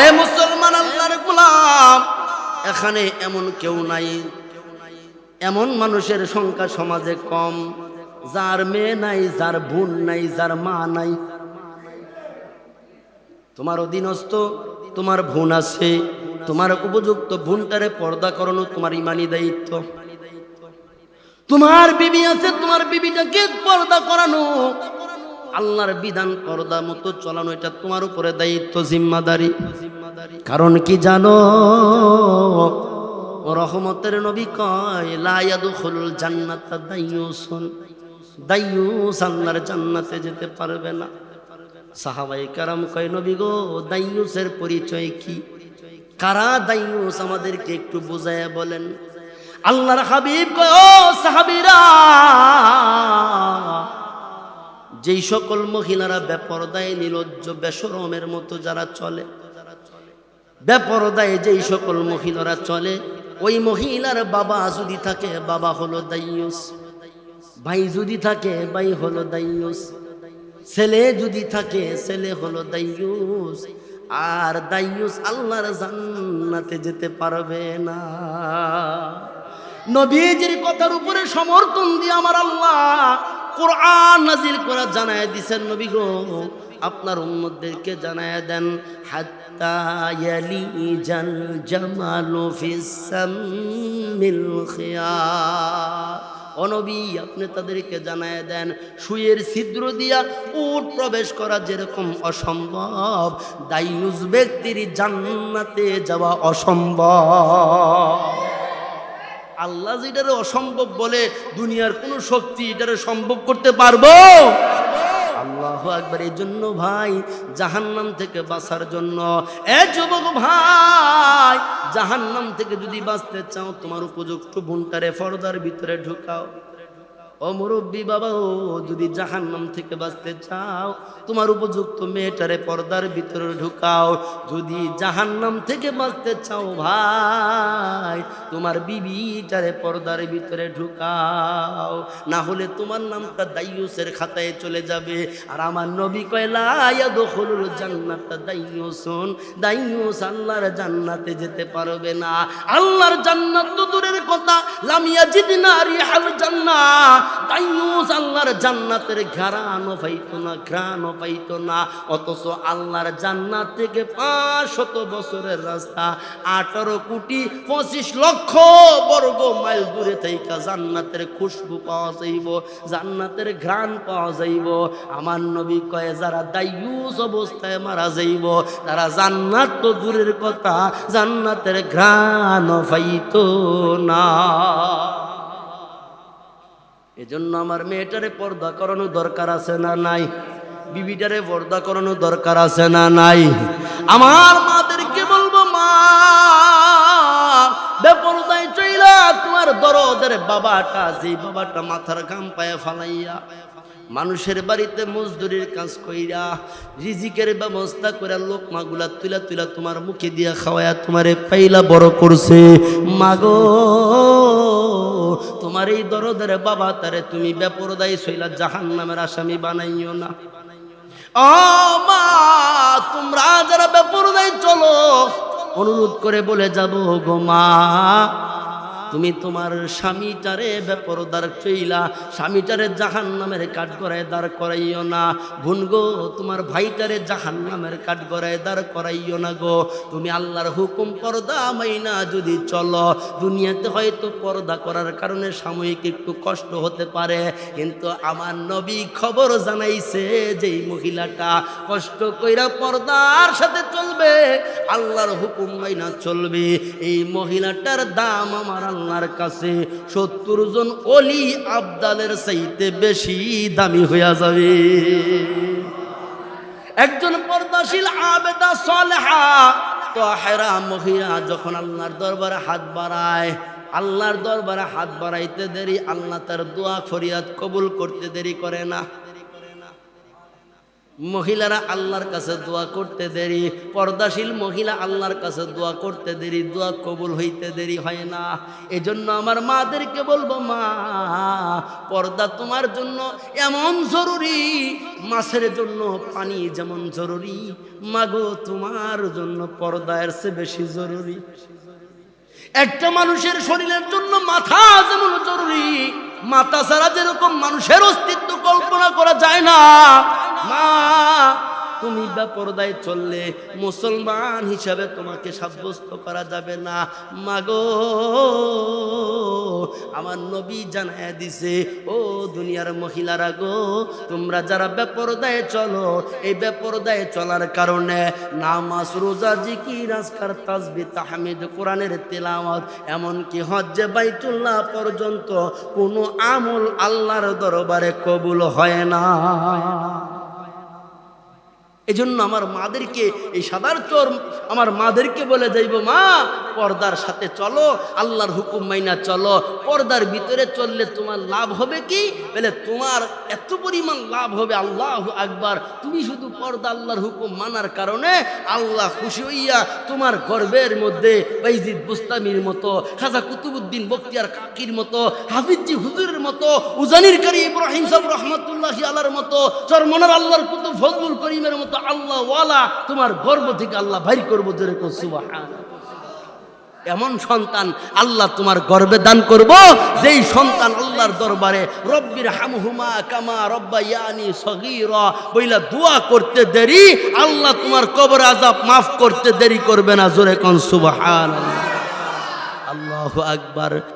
এ মুসলমান আল্লাহর গোলাম, এখানে এমন কেউ নাই। এমন মানুষের সংখ্যা সমাজে কম। যার মেয়ে নাই, যার বোন নাই, যার মা নাই। তোমার অধীনস্থ, তোমার বোন আছে। তোমার উপযুক্ত বোনটারে পর্দা করানো তোমার ইমানি দায়িত্ব। তোমার বিবি আছে, তোমার বিবিটাকে পর্দা করানো। আল্লাহর বিধান পর্দা মতো চলানো, এটা তোমার উপরে দায়িত্ব, জিম্মাদারি। কারণ কি জানো? রহমতের নবী কয় লায়াদুল জান্নাত দাইয়ুসুন দাইয়ুস আল্লাহর জান্নাতে যেতে পারবে না। সাহাবাই কারাম কয়, নবী গো দাইয়ুসের পরিচয় কি? কারা দাইয়ুস আমাদেরকে একটু বুঝায় বলেন। আল্লাহর হাবিব কয়, ও সাহাবীরা যেই সকল মহিলারা বেপরদায়, নিলজ্জ, বেসরমের মতো যারা চলে, বেপরদায় যেই সকল মহিলারা চলে, ওই মহিলার বাবা যদি থাকে, বাবা হলো দাইয়ুস। ভাই যদি থাকে, ভাই হলো দাইয়ুস। ছেলে যদি থাকে, ছেলে হলো দাইয়ুস। আর দাইয়ুস আল্লাহর জান্নাতে যেতে পারবে না। নবীজির কথার উপরে সমর্থন দিয়ে আমার আল্লাহ কোরআন নাজিল করে জানায় দিছেন নবী গো। আপনার উম্মতদেরকে জানায় দেন, হাত্তা ইয়ালিজাল জামালু অনবী আপনি তাদেরকে জানায় দেন, সুয়ের ছিদ্র দিয়া উট প্রবেশ করা যেরকম অসম্ভব দাইনুস ব্যক্তির জান্নাতে যাওয়া অসম্ভব। আল্লাহ যেটারে অসম্ভব বলে, দুনিয়ার কোনো শক্তি এটারে সম্ভব করতে পারব? আল্লাহ একবার এই জন্য ভাই, জাহান্নাম থেকে বাঁচার জন্য। এ যুবক ভাই, জাহান্নাম থেকে যদি বাঁচতে চাও, তোমার উপযুক্ত বোনটারে ফর্দার ভিতরে ঢুকাও। ও মুরব্বী বাবা, ও যদি জাহান্নাম থেকে বাঁচতে চাও, তোমার উপযুক্ত মেয়েটারে পর্দার ভিতরে ঢুকাও। যদি জাহান্নাম থেকে বাঁচতে চাও ভাই, তোমার বিবিটারে পর্দার ভিতরে ঢুকাও। না হলে তোমার নামটা দাইয়ুসের খাতায় চলে যাবে। আর আমার নবী কয়লা দখলুল জান্নাতটা দাইয়ুসুন। দাইয়ুস আল্লাহর জান্নাতে যেতে পারবে না। আল্লাহর জান্নাত তো দূরের কথা। লামিয়া জিদিনা রিহাল জান্নাত আল্লাহর জান্নাতের পাইতো না পাইতো না। অথচ আল্লাহর জান্নাত থেকে পাঁচশত বছরের রাস্তা, আঠারো কোটি পঁচিশ লক্ষ বর্গ মাইল দূরে থেকে জান্নাতের খুশবু পাওয়া যাইব, জান্নাতের ঘ্রাণ পাওয়া যাইব। আমার নবী কয়ে, যারা দাইয়ুস অবস্থায় মারা যাইব, তারা জান্নাত তো দূরের কথা, জান্নাতের ঘ্রাণ পাইতো না। এজন্য আমার মেয়েটারে পর্দা করানো দরকার আছে না নাই? বিবিটারে পর্দা করানো দরকার আছে না নাই? আমার মাদেরকে বলব, মা, বেপরদায় চইলা তোমার দরদের বাবাটা, যেই বাবাটা মাথার ঘাম পায়ে ফালাইয়া মানুষের বাড়িতে মজদুরির কাজ কইরা রিজিকের ব্যবস্থা করে লোকমাগুলা তুলা তুলা তোমার মুখে দিয়া খাওয়ায়া তোমারে পাইলা বড় করছে। মাগো তোমার এই দরদের বাবা, তারে তুমি বেপরদাই সইলা জাহান নামের আসামি বানাইও না। ও মা, তোমরা যারা বেপরদাই চলো, অনুরোধ করে বলে যাব গো মা। তুমি তোমার স্বামীটারে বেপরদার চইলা, স্বামীটারে জাহান নামের কাঠ গড়ায় দাঁড় করাইও না। বোন গো, তোমার ভাইটারে জাহান নামের কাঠ গড়ায় দাঁড় করাইও না গো। তুমি আল্লাহর হুকুম পর্দা মাইনা যদি চলো, দুনিয়াতে হয়তো পর্দা করার কারণে সাময়িক একটু কষ্ট হতে পারে। কিন্তু আমার নবী খবর জানাইছে যে মহিলাটা কষ্ট কইরা পর্দার সাথে চলবে, আল্লাহর হুকুম মাইনা চলবে। এই মহিলাটার দাম আমার আল্লাহর কাছে সত্তর জন অলি আবদালের চাইতে বেশি দামি হইয়া যাবে। একজন পর্দাশীল আবেদা সলেহা তাহেরা মহিলা যখন আল্লাহর দরবারে হাত বাড়ায়, আল্লাহর দরবারে হাত বাড়াইতে দেরি, আল্লাহ তার দোয়া ফরিয়াদ কবুল করতে দেরি করে না। মহিলারা আল্লাহর কাছে দোয়া করতে দেরি, পর্দাশীল মহিলা আল্লাহর কাছে দোয়া করতে দেরি, দোয়া কবুল হইতে দেরি হয় না। এজন্য আমার মাদেরকে বলব, মা, পর্দা তোমার জন্য এমন জরুরি, মাছের জন্য পানি যেমন জরুরি, মাগো তোমার জন্য পর্দা এর চেয়ে বেশি জরুরি। একটা মানুষের শরীরের জন্য মাথা যেমন জরুরি, মাথা ছাড়া যেরকম মানুষের অস্তিত্ব কল্পনা করা যায় না মা, তুমি বেপরদায় চললে মুসলমান হিসাবে তোমাকে সাব্যস্ত করা যাবে না। মাগো আমার নবী জানায় দিছে, ও দুনিয়ার মহিলারা গো, তোমরা যারা বেপরদায় চলো, এই বেপরদায় চলার কারণে নামাজ, রোজা, জিকির, আজকার তাসবি তাহমিদ, কোরআনের তেলাওয়াত, এমনকি হজ্জে বাইতুল্লাহ পর্যন্ত কোনো আমল আল্লাহর দরবারে কবুল হয় না। এই জন্য আমার মাদেরকে এই সাদার চোর আমার মাদেরকে বলে যাইব মা পর্দার সাথে চলো, আল্লাহর হুকুম মাইনা চলো। পর্দার ভিতরে চললে তোমার লাভ হবে কি? বলে, তোমার এত পরিমাণ লাভ হবে, আল্লাহ আকবার। তুমি শুধু পর্দা আল্লাহর হুকুম মানার কারণে আল্লাহ খুশি হইয়া তোমার গর্বের মধ্যে বাইজিদ বুস্তামির মতো, খাজা কুতুবুদ্দিন বক্তিয়ার কাকির মতো, হাফিজি হুজুরের মতো, উজানির কারি ইব্রাহিম সাহেব রহমতুল্লাহ আলার মতো, চরমনার আল্লাহর কুতুব ফজলুল করিমের মতো আল্লাহ ওয়ালা তোমার গর্ব থেকে আল্লাহ ভাই করব জোরে কো সুবহান এমন সন্তান আল্লাহ তোমার গর্বে দান করব, যেই সন্তান আল্লাহর দরবারে, রব্বির হামহুমা কামা রব্বা ইয়ানি সগীরা বইলা দোয়া করতে দেরি, আল্লাহ তোমার কবর আজাব মাফ করতে দেরি করবে না, জোরে কোন সুবহান আল্লাহ আকবার।